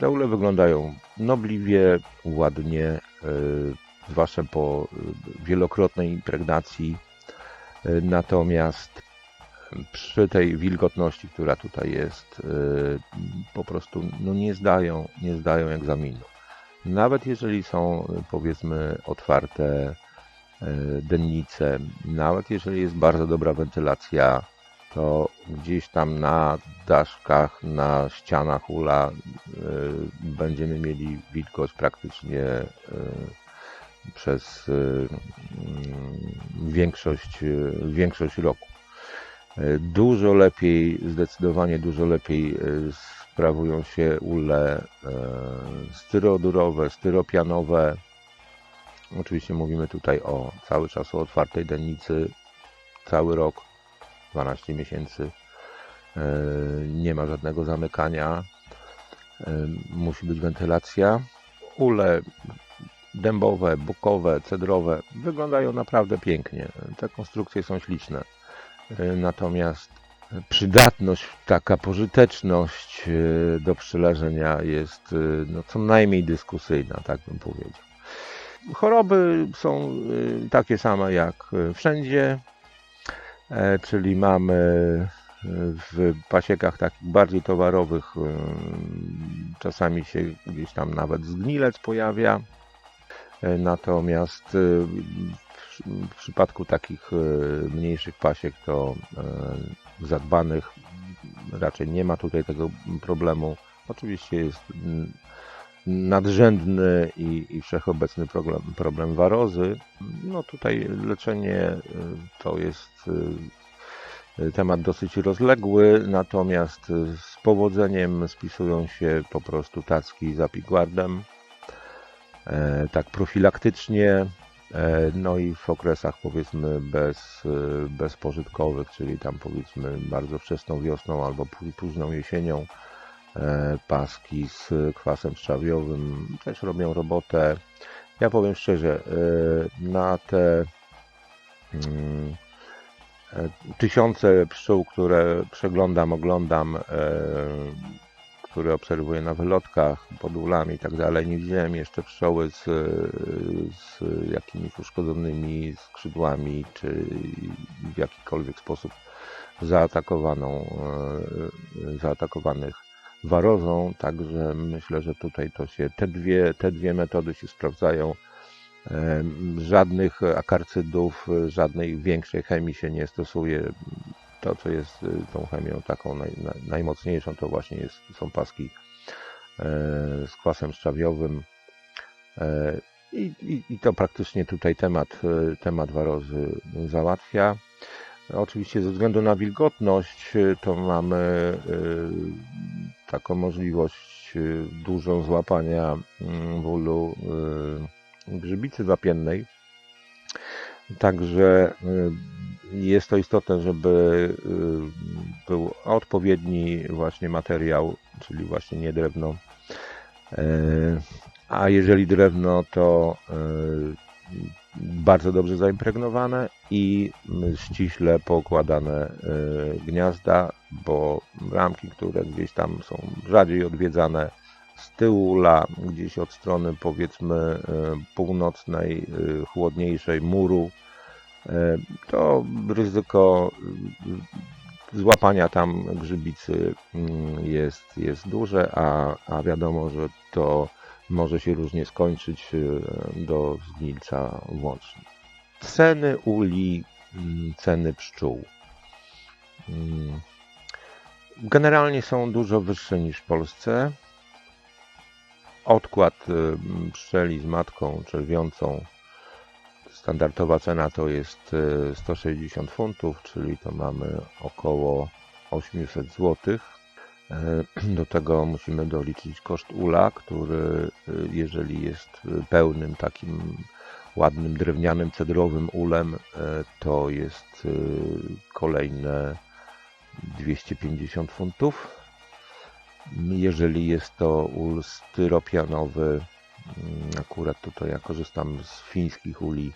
Te ule wyglądają nobliwie, ładnie, e, zwłaszcza po e, wielokrotnej impregnacji. E, Natomiast przy tej wilgotności, która tutaj jest, po prostu no nie zdają, nie zdają egzaminu. Nawet jeżeli są powiedzmy otwarte dennice, nawet jeżeli jest bardzo dobra wentylacja, to gdzieś tam na daszkach, na ścianach ula y, będziemy mieli wilgoć praktycznie y, przez y, mm, większość, większość roku. Dużo lepiej, zdecydowanie dużo lepiej sprawują się ule styrodurowe, styropianowe. Oczywiście mówimy tutaj o cały czas o otwartej dennicy, cały rok 12 miesięcy. E, nie ma żadnego zamykania. E, musi być wentylacja. Ule dębowe, bukowe, cedrowe wyglądają naprawdę pięknie. Te konstrukcje są śliczne. E, natomiast przydatność, taka pożyteczność do przyleżenia jest no, co najmniej dyskusyjna, tak bym powiedział. Choroby są takie same jak wszędzie. E, czyli mamy e, w pasiekach takich bardziej towarowych e, czasami się gdzieś tam nawet zgnilec pojawia. Natomiast w przypadku takich mniejszych pasiek to zadbanych raczej nie ma tutaj tego problemu. Oczywiście jest nadrzędny i, i wszechobecny problem, problem warozy. No tutaj leczenie y, to jest y, temat dosyć rozległy, natomiast z powodzeniem spisują się po prostu tacki z apiguardem, e, tak profilaktycznie, e, no i w okresach powiedzmy bez, y, bezpożytkowych, czyli tam powiedzmy bardzo wczesną wiosną albo późną jesienią, paski z kwasem szczawiowym też robią robotę. Ja powiem szczerze, e, na te mm, e, tysiące pszczół, które przeglądam, oglądam, które obserwuję na wylotkach, pod ulami i tak dalej, nie widziałem jeszcze pszczoły z, z jakimiś uszkodzonymi skrzydłami, czy w jakikolwiek sposób zaatakowaną, zaatakowanych warozą, także myślę, że tutaj to się, te dwie, te dwie metody się sprawdzają. Żadnych akarcydów, żadnej większej chemii się nie stosuje. To, co jest y, tą chemią taką naj, najmocniejszą, to właśnie jest, są paski e, z kwasem szczawiowym. E, I, i, I to praktycznie tutaj temat, e, temat warozy załatwia. Oczywiście ze względu na wilgotność to mamy taką możliwość y, dużą złapania mm, bólu y, grzybicy wapiennej. Także y, jest to istotne, żeby był odpowiedni właśnie materiał, czyli właśnie nie drewno. A jeżeli drewno, to bardzo dobrze zaimpregnowane i ściśle pokładane e, gniazda, bo ramki, które gdzieś tam są rzadziej odwiedzane z tyłu la, gdzieś od strony powiedzmy e, północnej, e, chłodniejszej muru, to ryzyko złapania tam grzybicy mm, jest, jest duże, a, a wiadomo, że to może się różnie skończyć e, do zgnilca włącznie. Ceny uli, mm, ceny pszczół. Mm, generalnie są dużo wyższe niż w Polsce. Odkład e, pszczeli z matką czerwiącą, standardowa cena to jest 160 e, funtów, czyli to mamy około 800 złotych do tego musimy doliczyć koszt ula, który e, jeżeli jest pełnym takim ładnym drewnianym cedrowym ulem, e, to jest kolejne 250 funtów. Jeżeli jest to ul styropianowy, mm, akurat tutaj ja korzystam z fińskich uli,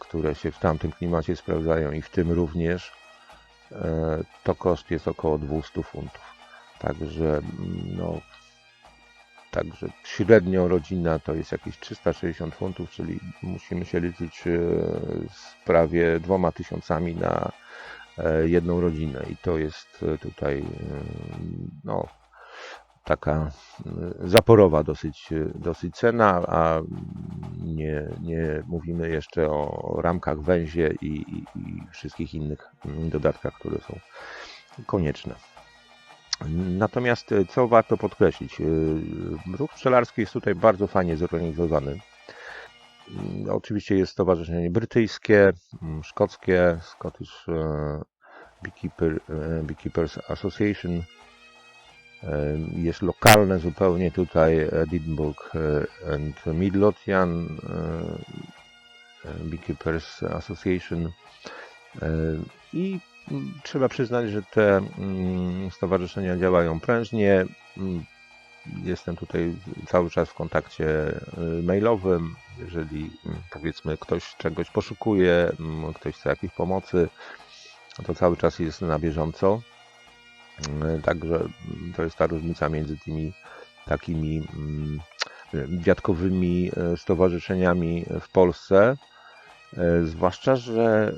które się w tamtym klimacie sprawdzają i w tym również, E, to koszt jest około 200 funtów. Także no, Także średnio rodzina to jest jakieś 360 funtów, czyli musimy się liczyć e, z prawie dwoma tysiącami na e, jedną rodzinę i to jest e, tutaj e, no, taka e, zaporowa dosyć, e, dosyć cena, a nie, nie mówimy jeszcze o ramkach węzie i, i, i wszystkich innych dodatkach, które są konieczne. Natomiast e, co warto podkreślić, ruch pszczelarski jest tutaj bardzo fajnie zorganizowany. Oczywiście jest stowarzyszenie brytyjskie, mm, szkockie, Scottish Beekeeper, Beekeepers Association. E, Jest lokalne zupełnie tutaj Edinburgh e, and Midlothian e, Beekeepers Association. I trzeba przyznać, że te mm, stowarzyszenia działają prężnie. Mm, Jestem tutaj cały czas w kontakcie mailowym. Jeżeli mm, powiedzmy ktoś czegoś poszukuje, ktoś chce jakiejś pomocy, to cały czas jest na bieżąco. Y, Także mm, to jest ta różnica między tymi takimi mm, dziadkowymi y, stowarzyszeniami w Polsce. E, Zwłaszcza, że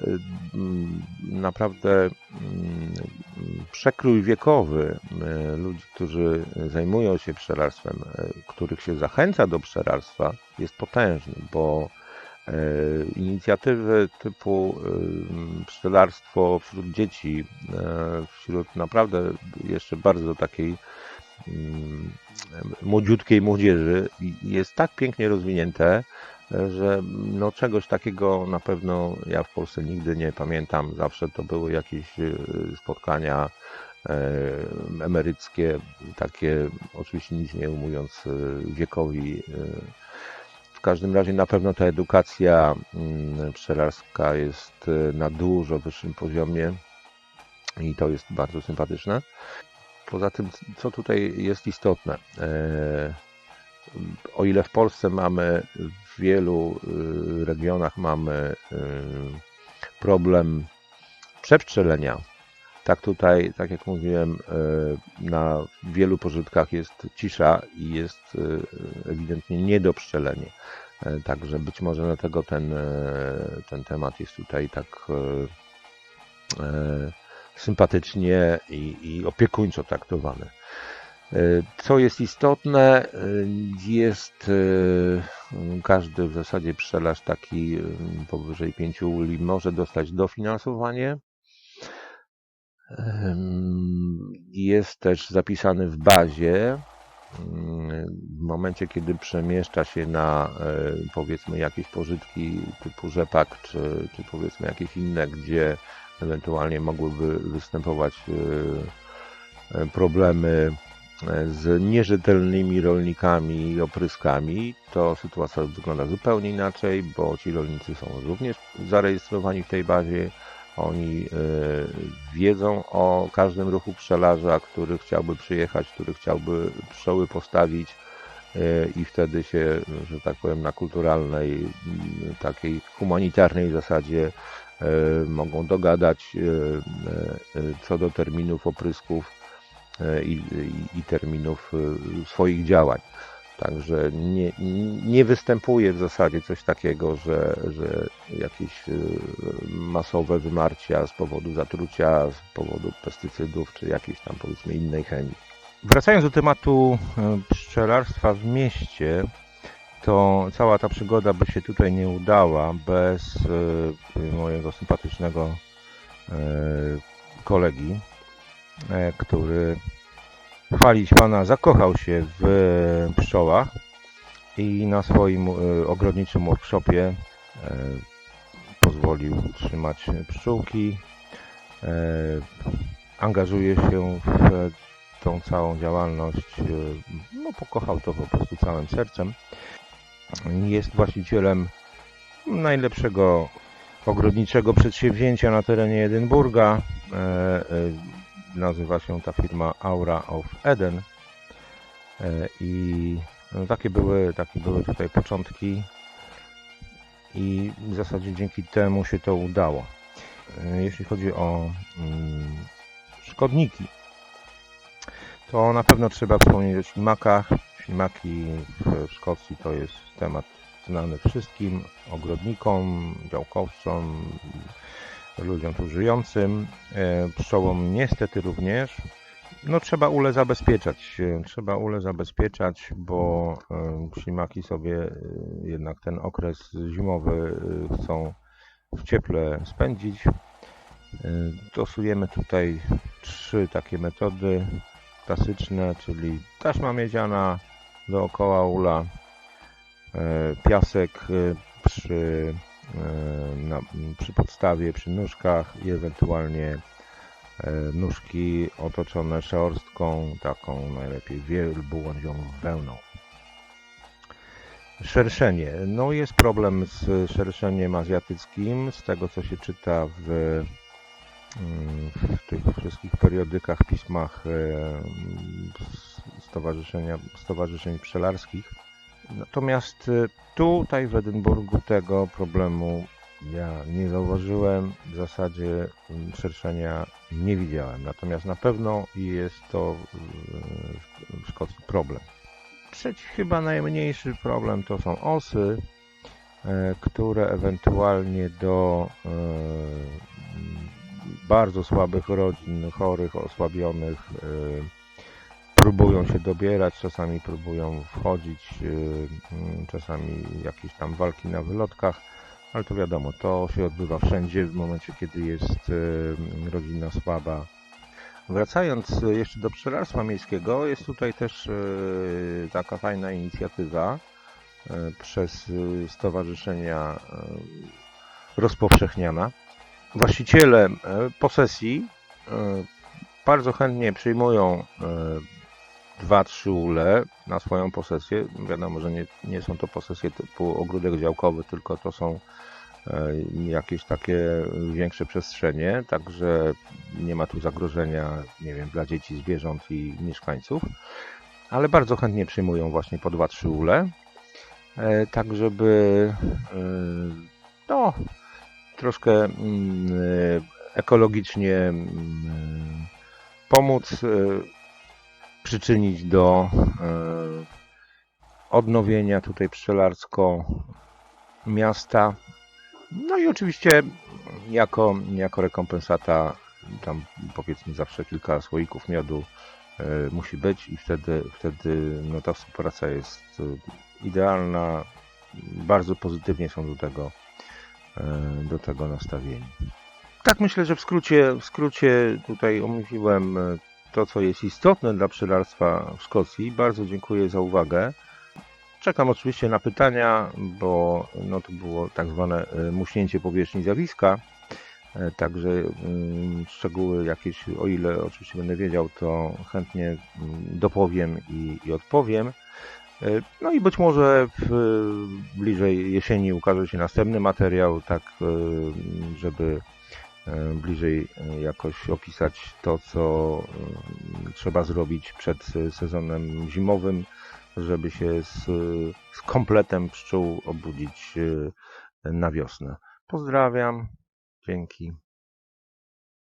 mm, naprawdę mm, przekrój wiekowy e, ludzi, którzy zajmują się pszczelarstwem, e, których się zachęca do pszczelarstwa, jest potężny, bo e, inicjatywy typu y, pszczelarstwo wśród dzieci, e, wśród naprawdę jeszcze bardzo takiej mm, młodziutkiej młodzieży jest tak pięknie rozwinięte, że no czegoś takiego na pewno ja w Polsce nigdy nie pamiętam. Zawsze to były jakieś spotkania e, emeryckie, takie oczywiście nic nie ujmując y, wiekowi. Y. Każdym razie na pewno ta edukacja mm, pszczelarska jest y, na dużo wyższym poziomie i to jest bardzo sympatyczne. Poza tym, co tutaj jest istotne, e, o ile w Polsce mamy w wielu y, regionach mamy y, problem przepszczelenia, tak tutaj, tak jak mówiłem, y, na wielu pożytkach jest cisza i jest y, ewidentnie niedopszczelenie. E, Także być może dlatego ten, e, ten temat jest tutaj tak e, e, sympatycznie i, i opiekuńczo traktowany. E, Co jest istotne, e, jest e, każdy w zasadzie pszczelarz taki e, powyżej 5 uli może dostać dofinansowanie. Jest też zapisany w bazie. mm, W momencie, kiedy przemieszcza się na e, powiedzmy jakieś pożytki typu rzepak, czy, czy powiedzmy jakieś inne, gdzie ewentualnie mogłyby występować e, e, problemy z nierzetelnymi rolnikami i opryskami, to sytuacja wygląda zupełnie inaczej, bo ci rolnicy są również zarejestrowani w tej bazie. Oni e, wiedzą o każdym ruchu pszczelarza, który chciałby przyjechać, który chciałby pszczoły postawić e, i wtedy się, że tak powiem, na kulturalnej, takiej humanitarnej zasadzie e, mogą dogadać co do terminów oprysków i, i, terminów swoich działań. Także nie, nie występuje w zasadzie coś takiego, że, że jakieś e, masowe wymarcia z powodu zatrucia, z powodu pestycydów, czy jakiejś tam powiedzmy innej chemii. Wracając do tematu e, pszczelarstwa w mieście, to cała ta przygoda by się tutaj nie udała bez e, mojego sympatycznego kolegi, e, który chwalić pana zakochał się w pszczołach i na swoim e, ogrodniczym workshopie e, pozwolił trzymać pszczółki. E, angażuje się w tą całą działalność. e, No, pokochał to po prostu całym sercem. Jest właścicielem najlepszego ogrodniczego przedsięwzięcia na terenie Edynburga. Nazywa się ta firma Aura of Eden. E, I no, takie były, takie były tutaj początki. I w zasadzie dzięki temu się to udało. E, Jeśli chodzi o mm, szkodniki, to na pewno trzeba wspomnieć o ślimakach. Ślimaki w Szkocji to jest temat znany wszystkim, ogrodnikom, działkowcom, ludziom tu żyjącym, e, pszczołom niestety również. No trzeba ule zabezpieczać, trzeba ule zabezpieczać, bo e, ślimaki sobie e, jednak ten okres zimowy chcą w cieple spędzić. Stosujemy tutaj trzy takie metody klasyczne, czyli taśma miedziana dookoła ula, piasek przy, na, przy podstawie, przy nóżkach i ewentualnie e, nóżki otoczone szorstką, taką najlepiej wielbłądzią wełną. Szerszenie. No jest problem z szerszeniem azjatyckim, z tego co się czyta w, mm, w tych wszystkich periodykach, pismach e, stowarzyszenia, stowarzyszeń pszczelarskich. Natomiast e, tutaj w Edynburgu tego problemu ja nie zauważyłem, w zasadzie mm, szerszenia nie widziałem. Natomiast na pewno jest to w- w Szkocji problem. Trzeci chyba najmniejszy problem to są osy, e, które ewentualnie do bardzo słabych rodzin, chorych, osłabionych, próbują się dobierać, czasami próbują wchodzić, e, m, czasami jakieś tam walki na wylotkach, ale to wiadomo, to się odbywa wszędzie w momencie, kiedy jest e, rodzina słaba. Wracając e, jeszcze do pszczelarstwa miejskiego, jest tutaj też taka fajna inicjatywa przez stowarzyszenia rozpowszechniana. Właściciele posesji bardzo chętnie przyjmują dwa, trzy ule na swoją posesję. Wiadomo, że nie, nie są to posesje typu ogródek działkowy, tylko to są e, jakieś takie większe przestrzenie, także nie ma tu zagrożenia, nie wiem, dla dzieci, zwierząt i mieszkańców, ale bardzo chętnie przyjmują właśnie po dwa, trzy ule, e, tak żeby e, no, troszkę mm, ekologicznie mm, pomóc, przyczynić do e, odnowienia tutaj pszczelarsko miasta. No i oczywiście jako, jako rekompensata tam powiedzmy zawsze kilka słoików miodu e, musi być i wtedy, wtedy no, ta współpraca jest e, idealna. Bardzo pozytywnie są do tego, do tego nastawieni. Tak myślę, że w skrócie, w skrócie tutaj omówiłem to, co jest istotne dla pszczelarstwa w Szkocji. Bardzo dziękuję za uwagę. Czekam oczywiście na pytania, bo no, to było tak zwane e, muśnięcie powierzchni zjawiska. E, Także mm, szczegóły jakieś, o ile oczywiście będę wiedział, to chętnie mm, dopowiem i, i odpowiem. E, No i być może w, bliżej jesieni ukaże się następny materiał, tak żeby bliżej e, jakoś opisać to, co e, trzeba zrobić przed e, sezonem zimowym, żeby się z, z kompletem pszczół obudzić e, na wiosnę. Pozdrawiam. Dzięki.